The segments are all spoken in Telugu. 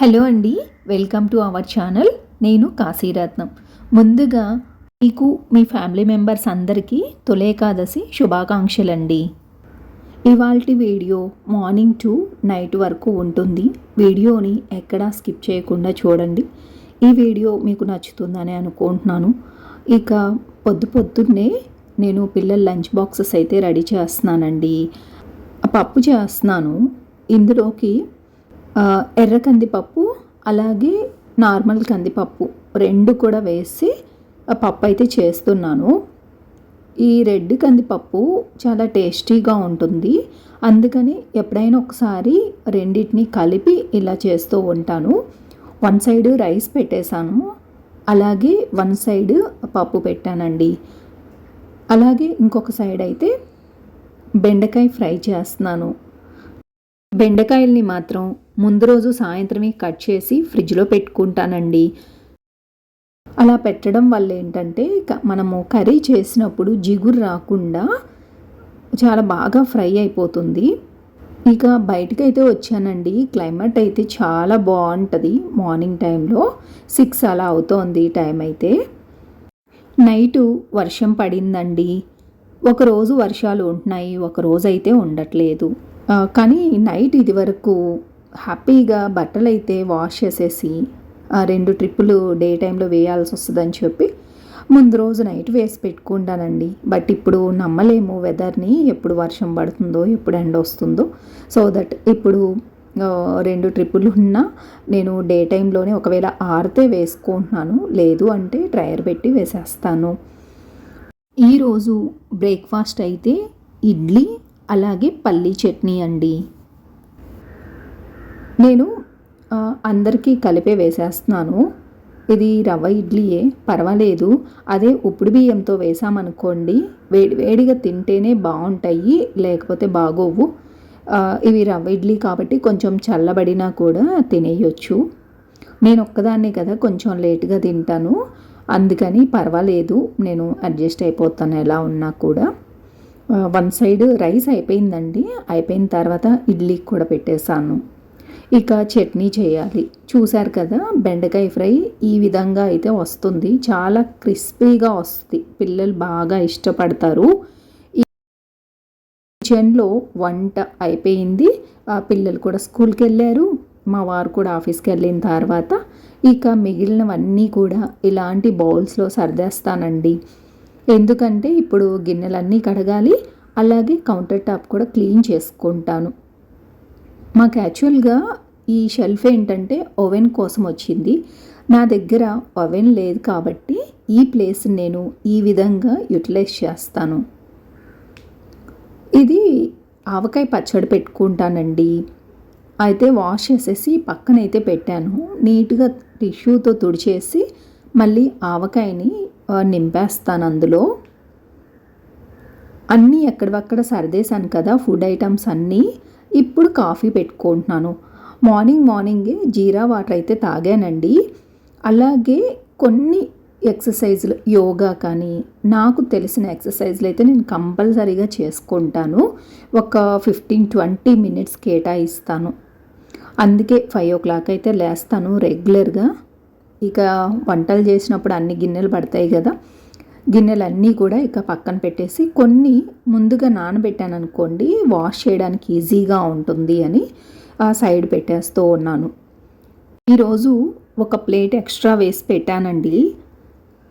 హలో అండి వెల్కమ్ టు అవర్ ఛానల్. నేను కాశీరత్నం ముందుగా మీకు మీ ఫ్యామిలీ మెంబర్స్ అందరికీ తొలేకాదశి శుభాకాంక్షలండి. ఇవాల్టి వీడియో మార్నింగ్ టు నైట్ వరకు ఉంటుంది. వీడియోని ఎక్కడా స్కిప్ చేయకుండా చూడండి. ఈ వీడియో మీకు నచ్చుతుందని అనుకుంటున్నాను. ఇక పొద్దు పొద్దున్నే నేను పిల్లల లంచ్ బాక్సెస్ అయితే రెడీ చేస్తున్నానండి. పప్పు చేస్తున్నాను. ఇందులోకి ఎర్ర కందిపప్పు అలాగే నార్మల్ కందిపప్పు రెండు కూడా వేసి పప్పు అయితే చేస్తున్నాను. ఈ రెడ్ కందిపప్పు చాలా టేస్టీగా ఉంటుంది. అందుకని ఎప్పుడైనా ఒకసారి రెండింటిని కలిపి ఇలా చేస్తూ ఉంటాను. వన్ సైడ్ రైస్ పెట్టేశాను. అలాగే వన్ సైడ్ పప్పు పెట్టానండి. అలాగే ఇంకొక సైడ్ అయితే బెండకాయ ఫ్రై చేస్తున్నాను. బెండకాయల్ని మాత్రం ముందు రోజు సాయంత్రమే కట్ చేసి ఫ్రిడ్జ్లో పెట్టుకుంటానండి. అలా పెట్టడం వల్ల ఏంటంటే మనము కర్రీ చేసినప్పుడు జిగురు రాకుండా చాలా బాగా ఫ్రై అయిపోతుంది. ఇక బయటకు అయితే వచ్చానండి. క్లైమేట్ అయితే చాలా బాగుంటుంది మార్నింగ్ టైంలో. సిక్స్ అలా అవుతోంది టైం అయితే. నైటు వర్షం పడిందండి. ఒకరోజు వర్షాలు ఉంటున్నాయి ఒక రోజు అయితే ఉండట్లేదు కానీ నైట్ ఇది వరకు హ్యాపీగా బట్టలు అయితే వాష్ చేసేసి రెండు ట్రిప్పులు డే టైంలో వేయాల్సి వస్తుందని చెప్పి ముందు రోజు నైట్ వేసి పెట్టుకుంటానండి. బట్ ఇప్పుడు నమ్మలేము వెదర్ని ఎప్పుడు వర్షం పడుతుందో ఎప్పుడు ఎండ వస్తుందో. సో దట్ ఇప్పుడు రెండు ట్రిప్పులు ఉన్నా నేను డే టైంలోనే ఒకవేళ ఆరితే వేసుకుంటున్నాను. లేదు అంటే డ్రయర్ పెట్టి వేసేస్తాను. ఈరోజు బ్రేక్ఫాస్ట్ అయితే ఇడ్లీ అలాగే పల్లీ చట్నీ అండి. నేను అందరికీ కలిపే వేసేస్తున్నాను. ఇది రవ్వ ఇడ్లీయే పర్వాలేదు. అదే ఉప్పుడు బియ్యంతో వేసామనుకోండి వేడి వేడిగా తింటేనే బాగుంటాయి లేకపోతే బాగోవు. ఇవి రవ్వ ఇడ్లీ కాబట్టి కొంచెం చల్లబడినా కూడా తినేయొచ్చు. నేను ఒక్కదాన్నే కదా కొంచెం లేట్గా తింటాను. అందుకని పర్వాలేదు నేను అడ్జస్ట్ అయిపోతాను ఎలా ఉన్నా కూడా. వన్ సైడ్ రైస్ అయిపోయిందండి. అయిపోయిన తర్వాత ఇడ్లీ కూడా పెట్టేశాను. ఇక చట్నీ చేయాలి. చూశారు కదా బెండకాయ ఫ్రై ఈ విధంగా అయితే వస్తుంది. చాలా క్రిస్పీగా వస్తుంది. పిల్లలు బాగా ఇష్టపడతారు. కిచెన్లో వంట అయిపోయింది. పిల్లలు కూడా స్కూల్కి వెళ్ళారు. మా వారు కూడా ఆఫీస్కి వెళ్ళిన తర్వాత ఇక మిగిలినవన్నీ కూడా ఇలాంటి బౌల్స్లో సర్దేస్తానండి. ఎందుకంటే ఇప్పుడు గిన్నెలన్నీ కడగాలి. అలాగే కౌంటర్ టాప్ కూడా క్లీన్ చేసుకుంటాను. మాకు యాక్చువల్గా ఈ షెల్ఫ్ ఏంటంటే ఓవెన్ కోసం వచ్చింది. నా దగ్గర ఓవెన్ లేదు కాబట్టి ఈ ప్లేస్ నేను ఈ విధంగా యూటిలైజ్ చేస్తాను. ఇది ఆవకాయ పచ్చడి పెట్టుకుంటానండి. అయితే వాష్ చేసేసి పక్కనైతే పెట్టాను. నీట్గా టిష్యూతో తుడిచేసి మళ్ళీ ఆవకాయని నింపేస్తాను అందులో. అన్నీ ఎక్కడవక్కడ సర్దేశాను కదా ఫుడ్ ఐటమ్స్ అన్నీ. ఇప్పుడు కాఫీ పెట్టుకుంటున్నాను. మార్నింగ్ మార్నింగే జీరా వాటర్ అయితే తాగానండి. అలాగే కొన్ని ఎక్సర్సైజ్లు యోగా కానీ నాకు తెలిసిన ఎక్సర్సైజ్లు అయితే నేను కంపల్సరీగా చేసుకుంటాను. ఒక ఫిఫ్టీన్ ట్వంటీ మినిట్స్ కేటాయిస్తాను. అందుకే ఫైవ్ ఓ క్లాక్ అయితే లేస్తాను రెగ్యులర్గా. ఇక వంటలు చేసినప్పుడు అన్ని గిన్నెలు పడతాయి కదా. గిన్నెలన్నీ కూడా ఇక పక్కన పెట్టేసి కొన్ని ముందుగా నానబెట్టాను అనుకోండి వాష్ చేయడానికి ఈజీగా ఉంటుంది అని ఆ సైడ్ పెట్టేస్తూ ఉన్నాను. ఈరోజు ఒక ప్లేట్ ఎక్స్ట్రా వేసి పెట్టానండి.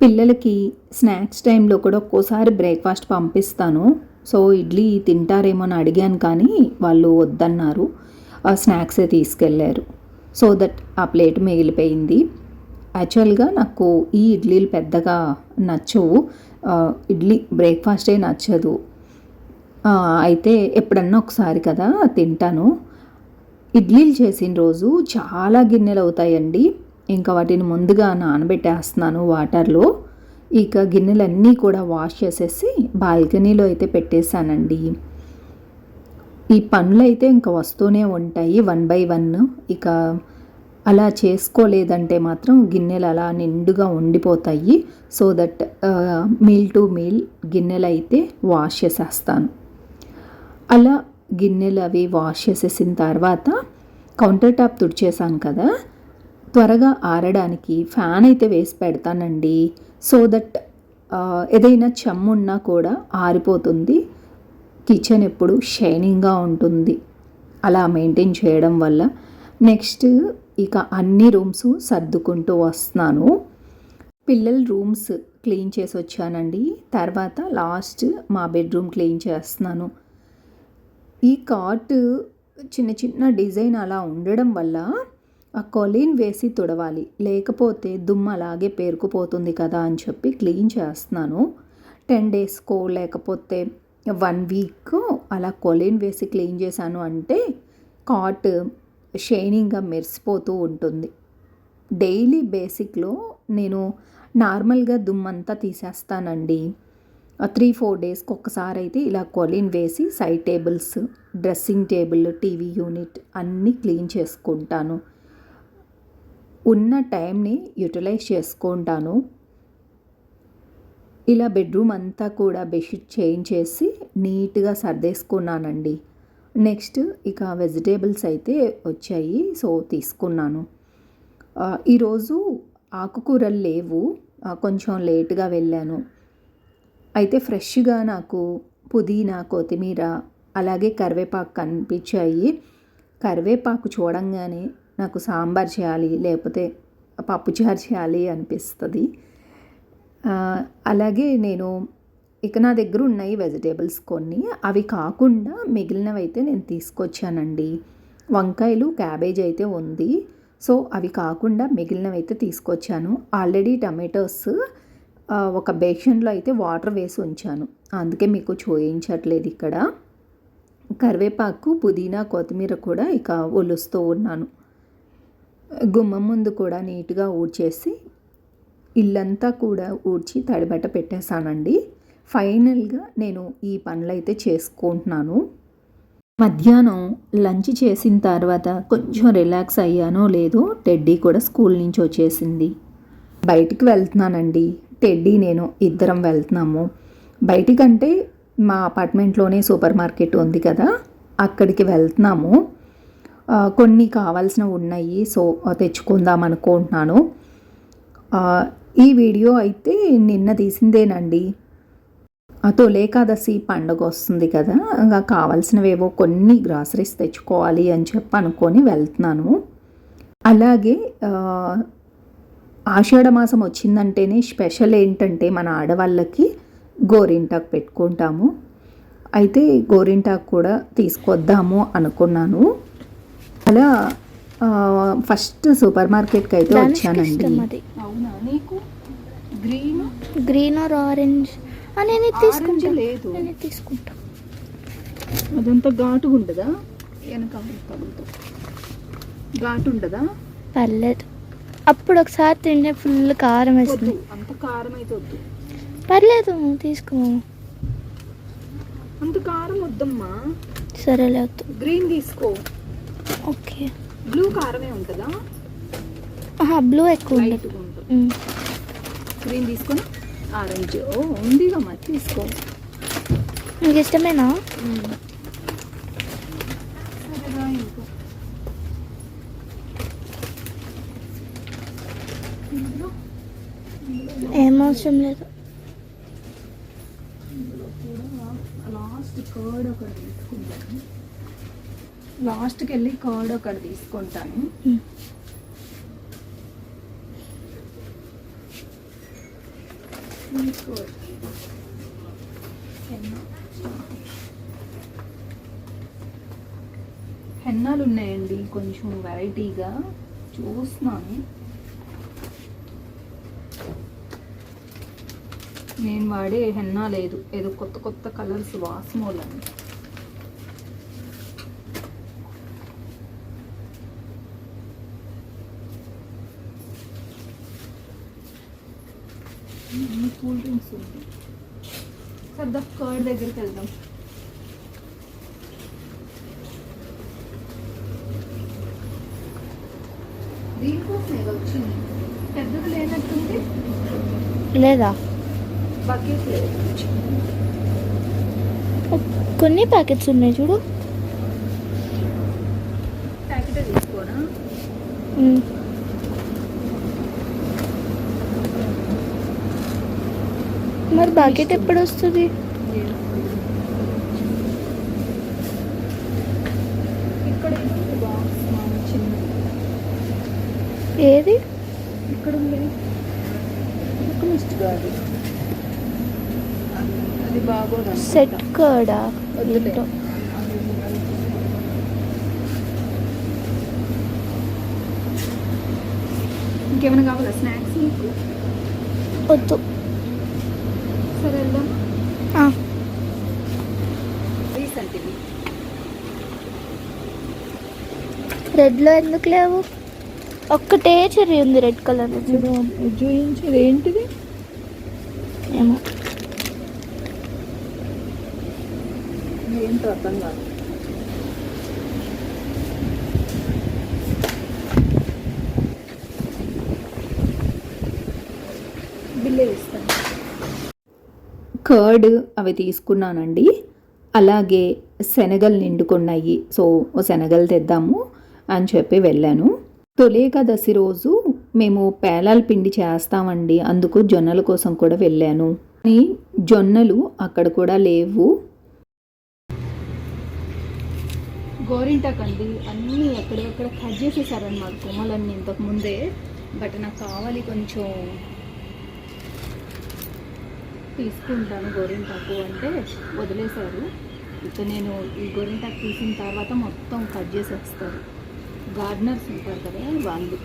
పిల్లలకి స్నాక్స్ టైంలో కూడా ఒక్కోసారి బ్రేక్ఫాస్ట్ పంపిస్తాను. సో ఇడ్లీ తింటారేమో అని అడిగాను కానీ వాళ్ళు వద్దన్నారు. స్నాక్సే తీసుకెళ్ళారు సో దట్ ఆ ప్లేట్ మిగిలిపోయింది. యాక్చువల్గా నాకు ఈ ఇడ్లీలు పెద్దగా నచ్చవు. ఇడ్లీ బ్రేక్ఫాస్టే నచ్చదు. అయితే ఎప్పుడన్నా ఒకసారి కదా తింటాను. ఇడ్లీలు చేసిన రోజు చాలా గిన్నెలు అవుతాయండి. ఇంకా వాటిని ముందుగా నానబెట్టేస్తున్నాను వాటర్లో. ఇక గిన్నెలన్నీ కూడా వాష్ చేసేసి బాల్కనీలో అయితే పెట్టేశానండి. ఈ పనులు అయితే ఇంకా వస్తూనే ఉంటాయి వన్ బై వన్. ఇక అలా చేసుకోలేదంటే మాత్రం గిన్నెలు అలా నిండుగా ఉండిపోతాయి. So that meal to meal గిన్నెలు అయితే వాష్ చేసేస్తాను. అలా గిన్నెలు అవి వాష్ చేసేసిన తర్వాత కౌంటర్ టాప్ తుడిచేసాను కదా త్వరగా ఆరడానికి ఫ్యాన్ అయితే వేసి పెడతానండి. సో దట్ ఏదైనా చెమ్మున్నా కూడా ఆరిపోతుంది. కిచెన్ ఎప్పుడు షైనింగ్గా ఉంటుంది. అలా మెయింటైన్ చేయడం వల్ల నెక్స్ట్ ఇక అన్ని రూమ్స్ సర్దుకుంటూ వస్తున్నాను. పిల్లల రూమ్స్ క్లీన్ చేసి వచ్చానండి. తర్వాత లాస్ట్ మా బెడ్రూమ్ క్లీన్ చేస్తున్నాను. ఈ కాట్ చిన్న చిన్న డిజైన్ అలా ఉండడం వల్ల ఆ కొలీన్ వేసి తుడవాలి. లేకపోతే దుమ్ము అలాగే పేరుకుపోతుంది కదా అని చెప్పి క్లీన్ చేస్తున్నాను. టెన్ డేస్కో లేకపోతే వన్ వీక్ అలా కొలీన్ వేసి క్లీన్ చేశాను అంటే కాట్ షైనింగ్గా మెరిసిపోతూ ఉంటుంది. డైలీ బేసిక్లో నేను నార్మల్గా దుమ్మంతా తీసేస్తానండి. త్రీ ఫోర్ డేస్కి ఒక్కసారి అయితే ఇలా కొలిన్ వేసి side tables dressing table TV unit అన్నీ క్లీన్ చేసుకుంటాను. ఉన్న టైంని యూటిలైజ్ చేసుకుంటాను. ఇలా బెడ్రూమ్ అంతా కూడా బెడ్షీట్ చేంజ్ చేసి నీట్గా సర్దేసుకున్నానండి. నెక్స్ట్ ఇక వెజిటేబుల్స్ అయితే వచ్చాయి. సో తీసుకున్నాను. ఈరోజు ఆకుకూరలు లేవు. కొంచెం లేట్గా వెళ్ళాను. అయితే ఫ్రెష్గా నాకు పుదీనా కొత్తిమీర అలాగే కరివేపాకు కనిపించాయి. కరివేపాకు చూడంగానే నాకు సాంబార్ చేయాలి లేకపోతే పప్పుచారు చేయాలి అనిపిస్తుంది. అలాగే నేను ఇక నా దగ్గర ఉన్నాయి వెజిటేబుల్స్ కొన్ని. అవి కాకుండా మిగిలినవి అయితే నేను తీసుకొచ్చానండి. వంకాయలు క్యాబేజ్ అయితే ఉంది. సో అవి కాకుండా మిగిలినవి అయితే తీసుకొచ్చాను. ఆల్రెడీ టమాటోస్ ఒక బేషన్లో అయితే వాటర్ వేసి ఉంచాను. అందుకే మీకు చూయించట్లేదు ఇక్కడ. కరివేపాకు పుదీనా కొత్తిమీర కూడా ఇక ఒలుస్తూ ఉన్నాను. గుమ్మం ముందు కూడా నీట్గా ఊడ్చేసి ఇల్లంతా కూడా ఊడ్చి తడిబట్ట పెట్టేశానండి. ఫైనల్గా నేను ఈ పనులు అయితే చేసుకుంటున్నాను. మధ్యాహ్నం లంచ్ చేసిన తర్వాత కొంచెం రిలాక్స్ అయ్యానో లేదో టెడ్డీ కూడా స్కూల్ నుంచి వచ్చేసింది. బయటికి వెళ్తున్నానండి. టెడ్డీ నేను ఇద్దరం వెళ్తున్నాము. బయటికంటే మా అపార్ట్మెంట్లోనే సూపర్ మార్కెట్ ఉంది కదా అక్కడికి వెళ్తున్నాము. కొన్ని కావాల్సినవి ఉన్నాయి సో తెచ్చుకుందాం అనుకుంటున్నాను. ఈ వీడియో అయితే నిన్న తీసిందేనండి. తొలేకాదశి పండుగ వస్తుంది కదా ఇంకా కావాల్సినవేవో కొన్ని గ్రాసరీస్ తెచ్చుకోవాలి అని చెప్పి అనుకొని వెళ్తున్నాను. అలాగే ఆషాఢ మాసం వచ్చిందంటేనే స్పెషల్ ఏంటంటే మన ఆడవాళ్ళకి గోరింటాకు పెట్టుకుంటాము. అయితే గోరింటాకు కూడా తీసుకొద్దాము అనుకున్నాను. అలా ఫస్ట్ సూపర్ మార్కెట్కి అయితే వచ్చానండి. గ్రీన్? Green or orange. నేను తీసుకుంటా. లేదు. నేను తీసుకుంటా. అదంతా ఘాటుగా ఉండదా? వెనక ఘాటు ఉండదా? పర్లేదు. అప్పుడు ఒకసారి తింటే ఫుల్ కారం వేస్తుంది. అంత కారం అయితే వద్దు. పర్లేదు తీసుకో. అంత కారం వద్దమ్మా. సరేలే వద్దు. గ్రీన్ తీసుకో. ఓకే. బ్లూ కారమే ఉంటుందా? బ్లూ ఎక్కువ ఉంటుంది. గ్రీన్ తీసుకొని ఆరెంజ్ ఓ ఉందిగా మరి తీసుకో. నీకు ఇష్టమేనా? ఏం అవసరం లేదు. లాస్ట్ కర్డ్ ఒకటి తీసుకుంటాను. లాస్ట్కి వెళ్ళి కర్డ్ ఒకటి తీసుకుంటాను. హెన్నాలు ఉన్నాయండి కొంచెం వెరైటీగా చూస్తున్నాను. నేను వాడే హెన్నా లేదు ఏదో కొత్త కొత్త కలర్స్ వాసనోళ్ళని కూల్ డ్రింక్స్ ఉంది సర్దా కర్డ్ దగ్గరికి వెళ్దాం. దీనికోసమే వచ్చింది. పెద్దది లేనట్టుంది. లేదా? బకెట్ లేదు. కొన్ని ప్యాకెట్స్ ఉన్నాయి చూడు. ప్యాకెట్ తీసుకోనా? మరి బకెట్ ఎప్పుడు వస్తుంది ఏది? ఇక్కడ ఉంది మిస్ట్ కాదు అది బాగోదు సెట్ కూడా. ఏంటో. ఇంకేమైనా కావాలా స్నాక్స్ నీకు? వద్దు. వెళ్దాం. రీసెంట్ ఇది రెడ్లో ఎందుకు లేవు? ఒక్కటే చెర్రీ ఉంది రెడ్ కలర్ చూపించేది ఏంటిది? ఏమో. ఏంటో అర్థం కాదు. కర్డ్ అవి తీసుకున్నానండి. అలాగే శనగలు నిండుకున్నాయి. సో ఓ శనగలు తెద్దాము అని చెప్పి వెళ్ళాను. తొలేక ఏకాదశి రోజు మేము పేలాల పిండి చేస్తామండి. అందుకు జొన్నల కోసం కూడా వెళ్ళాను. కానీ జొన్నలు అక్కడ కూడా లేవు. గోరింటకండి. అన్నీ ఎక్కడెక్కడ కట్ చేసేసారనమాట కొమ్మలన్నీ ఇంతకు ముందే. బట్ నాకు కావాలి కొంచెం తీసుకుంటాను గోరింటాకు అంటే వదిలేశారు. ఇక నేను ఈ గోరింటాకు తీసిన తర్వాత మొత్తం కట్ చేసేస్తారు గార్డనర్స్ ఉంటారు కదా వాళ్ళు.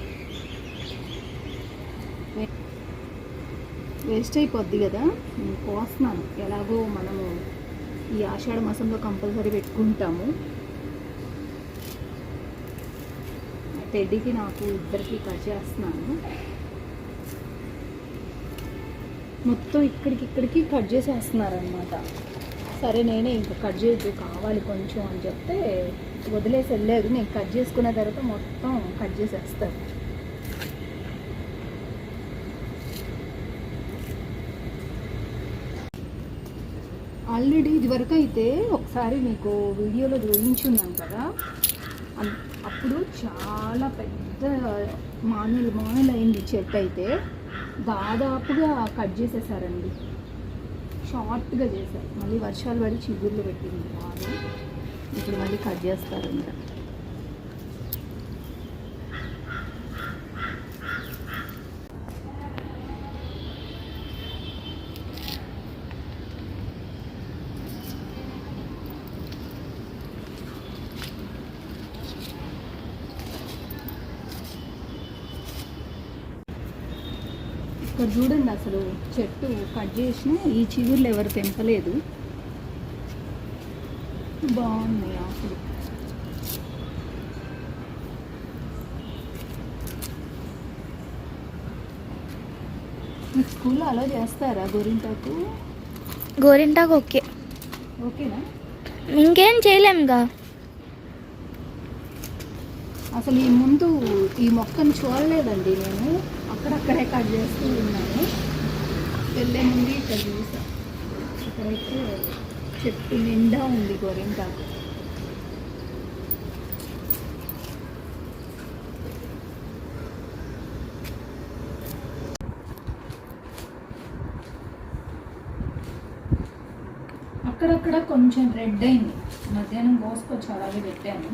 వేస్ట్ అయిపోద్ది కదా. నేను కోస్తున్నాను. ఎలాగో మనము ఈ ఆషాఢ మాసంలో కంపల్సరీ పెట్టుకుంటాము. టెడ్డీకి నాకు ఇద్దరికి కట్ చేస్తున్నాను. మొత్తం ఇక్కడికి ఇక్కడికి కట్ చేసేస్తున్నారనమాట సరే నేనే ఇంకా కట్ చేయొద్దు కావాలి కొంచెం అని చెప్తే వదిలేసి వెళ్ళలేదు నేను కట్ చేసుకున్న తర్వాత మొత్తం కట్ చేసేస్తారు. ఆల్రెడీ ఇదివరకు అయితే ఒకసారి మీకు వీడియోలో చూపించున్నాను కదా. అప్పుడు చాలా పెద్ద మామూలు మామూలు అయింది చెట్టు అయితే. దాదాపుగా కట్ చేసేసారండి. షార్ట్గా చేశారు. మళ్ళీ వర్షాలు పడి చిగుర్లు పెట్టింది. బాగా ఇప్పుడు మళ్ళీ కట్ చేస్తారంట ఇక్కడ చూడండి అసలు చెట్టు కట్ చేసిన ఈ చిగుర్లు ఎవరు తెంపలేదు. బాగున్నాయి ఆకులు. మీకు స్కూల్లో అలా చేస్తారా గోరింటాకు? గోరింటాకు ఓకే. ఓకేనా? ఇంకేం చేయలేముగా అసలు ఈ ముందు ఈ మొక్కను చూడలేదండి నేను. అక్కడక్కడే కట్ చేస్తూ ఉన్నాను. వెళ్ళే ముందు ఇక్కడ చూసా. ఇక్కడైతే చెట్టు నిండా ఉంది గోరింటాకు. అక్కడక్కడ కొంచెం రెడ్ అయింది. మధ్యాహ్నం కోసుకొచ్చి అలాగే పెట్టాను.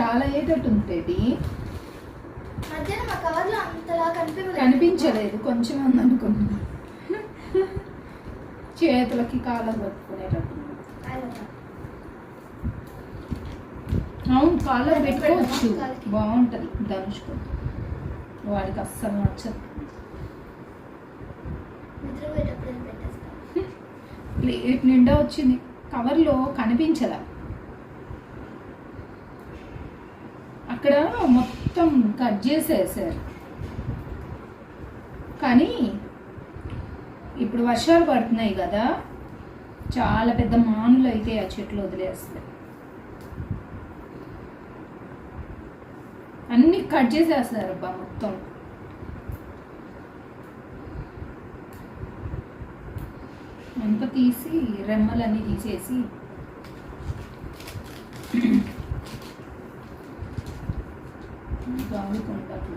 చాలా ఏటట్టు ఉంటుంది కనిపించలేదు. కొంచెం ఉంది అనుకున్నా చేతులకి కాళ్ళకు పట్టుకునేటట్టు. అవును కాళ్ళకు పెట్టుకోవచ్చు. బాగుంటుంది. దంచుకో. వాడికి అస్సలు నచ్చదు. ప్లేట్ నిండా వచ్చింది. కవర్లో కనిపించదా అక్కడ మొత్తం కట్ చేసేసారు. కానీ ఇప్పుడు వర్షాలు పడుతున్నాయి కదా చాలా పెద్ద మానులు అయితే ఆ చెట్లు వదిలేస్తాయి అన్ని కట్ చేసేస్తారు అబ్బా మొత్తం. అంత తీసి రెమ్మలన్నీ తీసేసి స్వామి కుంపట్ల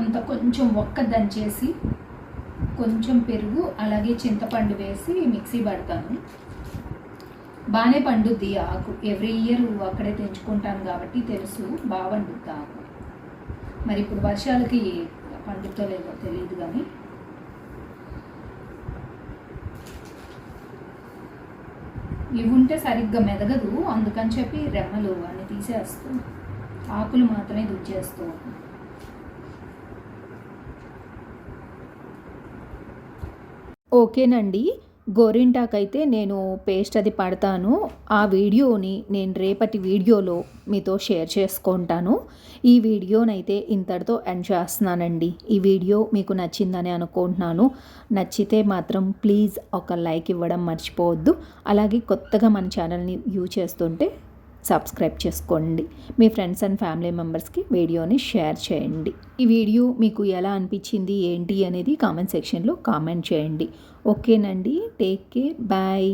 అంత కొంచెం ఒక్క దంచేసి కొంచెం పెరుగు అలాగే చింతపండు వేసి మిక్సీ పడతాను. బాగానే పండుద్ది ఆకు. ఎవ్రీ ఇయర్ అక్కడే తెంచుకుంటాను కాబట్టి తెలుసు బాగా పండుద్ది ఆకు మరి ఇప్పుడు వర్షాలకి పండుతో లేదో తెలియదు కానీ ఇవి ఉంటే సరిగ్గా మెదగదు. అందుకని చెప్పి రెమ్మలు అన్ని తీసేస్తూ ఆకులు మాత్రమే దుచ్చేస్తూ ఓకేనండి. గోరింటాకు అయితే నేను పేస్ట్ అది పడతాను. ఆ వీడియోని నేను రేపటి వీడియోలో మీతో షేర్ చేసుకుంటాను. ఈ వీడియోనైతే ఇంతటితో ఎండ్ చేస్తున్నానండి. ఈ వీడియో మీకు నచ్చిందని అనుకుంటున్నాను. నచ్చితే మాత్రం ప్లీజ్ ఒక లైక్ ఇవ్వడం మర్చిపోవద్దు. అలాగే కొత్తగా మన ఛానల్ని వ్యూ చేస్తుంటే సబ్స్క్రైబ్ చేసుకోండి. మీ ఫ్రెండ్స్ అండ్ ఫ్యామిలీ మెంబర్స్కి వీడియోని షేర్ చేయండి. ఈ వీడియో మీకు ఎలా అనిపించింది ఏంటి అనేది కామెంట్ సెక్షన్లో కామెంట్ చేయండి. ఓకేనండి. Take care. బాయ్.